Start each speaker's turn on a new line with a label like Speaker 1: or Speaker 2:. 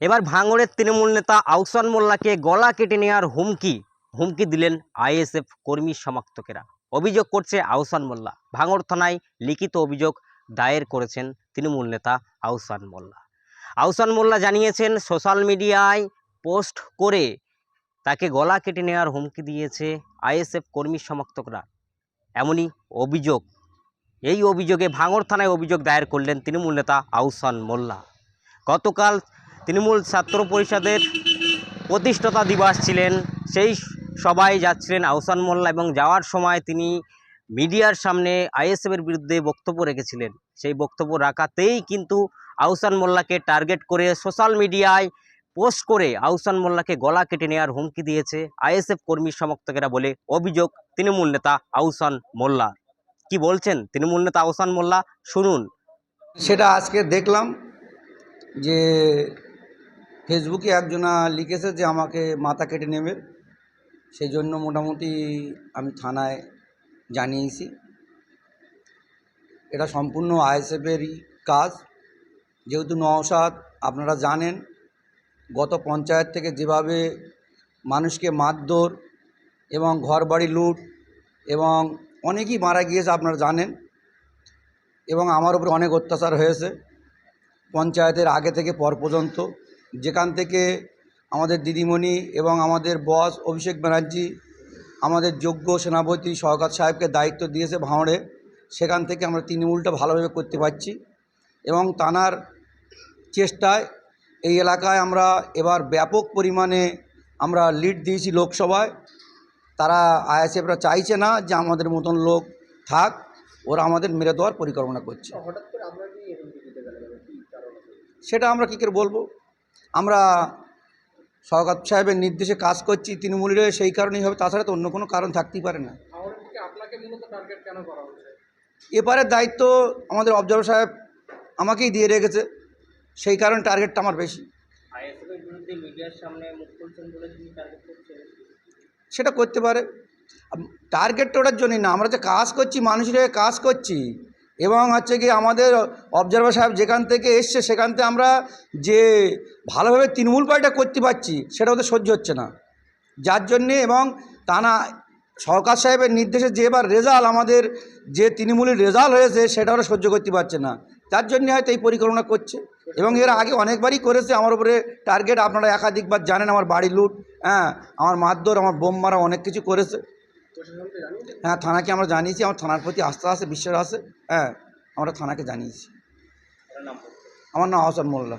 Speaker 1: এবার ভাঙড়ের তৃণমূল নেতা আউসান মোল্লাকে গলা কেটে নেওয়ার হুমকি। হুমকি দিলেন আইএসএফ কর্মী সমর্থকেরা। অভিযোগ করছে আউসান মোল্লা। ভাঙড় থানায় লিখিত অভিযোগ দায়ের করেছেন তৃণমূল নেতা আউসান মোল্লা। আউসান মোল্লা জানিয়েছেন, সোশ্যাল মিডিয়ায় পোস্ট করে তাকে গলা কেটে নেওয়ার হুমকি দিয়েছে আইএসএফ কর্মী সমর্থকরা। এমনই অভিযোগ। এই অভিযোগে ভাঙড় থানায় অভিযোগ দায়ের করলেন তৃণমূল নেতা আউসান মোল্লা। গতকাল তৃণমূল ছাত্র পরিষদের প্রতিষ্ঠাতা দিবস ছিলেন। সেই সবাই যাচ্ছিলেন আহসান মোল্লা এবং যাওয়ার সময় তিনি মিডিয়ার সামনে আইএসএফের বিরুদ্ধে বক্তব্য রেখেছিলেন। সেই বক্তব্য রাখাতেই কিন্তু আহসান মোল্লাকে টার্গেট করে সোশ্যাল মিডিয়ায় পোস্ট করে আহসান মোল্লাকে গলা কেটে নেওয়ার হুমকি দিয়েছে আইএসএফ কর্মী সমর্থকেরা বলে অভিযোগ তৃণমূল নেতা আহসান মোল্লা। কি বলছেন তৃণমূল নেতা আহসান মোল্লা? শুনুন।
Speaker 2: সেটা আজকে দেখলাম যে ফেসবুকে একজনা লিখেছে যে আমাকে মাথা কেটে নেবে। সেই জন্য মোটামুটি আমি থানায় জানিয়েছি। এটা সম্পূর্ণ আইএসএফেরই কাজ। যেহেতু নওশাদ, আপনারা জানেন, গত পঞ্চায়েত থেকে যেভাবে মানুষকে মারধর এবং ঘরবাড়ি লুট এবং অনেকেই মারা গিয়েছে আপনারা জানেন এবং আমার উপরে অনেক অত্যাচার হয়েছে পঞ্চায়েতের আগে থেকে পর পর্যন্ত। যেখান থেকে আমাদের দিদিমণি এবং আমাদের বস অভিষেক ব্যানার্জি আমাদের যোগ্য সেনাপতি সরকার সাহেবকে দায়িত্ব দিয়েছে ভাঁড়ে সেখান থেকে আমরা তৃণমূলটা ভালোভাবে করতে পারছি এবং তানার চেষ্টায় এই এলাকায় আমরা এবার ব্যাপক পরিমাণে আমরা লিড দিয়েছি লোকসভায়। তারা আইএসএফরা চাইছে না যে আমাদের মতন লোক থাক ওরা আমাদের মেরে দেওয়ার পরিকল্পনা করছে। সেটা আমরা কী করে বলব? আমরা সরকার সাহেবের নির্দেশে কাজ করছি তৃণমূলীরা সেই কারণেই হবে তাছাড়া তো অন্য কোনো কারণ থাকতেই পারে না। এপারের দায়িত্ব আমাদের অবজার্ভার সাহেব আমাকেই দিয়ে রেখেছে সেই কারণে টার্গেটটা আমার বেশি।
Speaker 1: টার্গেট
Speaker 2: সেটা করতে পারে। টার্গেটটা ওটার জন্যই না আমরা যে কাজ করছি মানুষের কাজ করছি এবং হচ্ছে কি আমাদের অবজারভার সাহেব যেখান থেকে এসছে, সেখান থেকে আমরা যে ভালোভাবে তৃণমূল পার্টিটা করতে পারছি, সেটা ওদের সহ্য হচ্ছে না। যার জন্যে এবং তা না সরকার সাহেবের নির্দেশে যে এবার রেজাল্ট, আমাদের যে তৃণমূলের রেজাল্ট হয়েছে, সেটা ওরা সহ্য করতে পারছে না। তার জন্য হয়তো এই পরিকল্পনা করছে এবং এর আগে অনেকবারই করেছে, আমার উপরে টার্গেট আপনারা একাধিকবার জানেন, আমার বাড়ি লুট হ্যাঁ আমার মারধর, আমার বোম মারা অনেক কিছু করেছে। হ্যাঁ থানাকে আমরা জানিয়েছি আমার থানার প্রতি আস্থা আছে বিশ্বাস আছে। হ্যাঁ আমরা থানাকে জানিয়েছি। আমার নাম আহসান মোল্লা।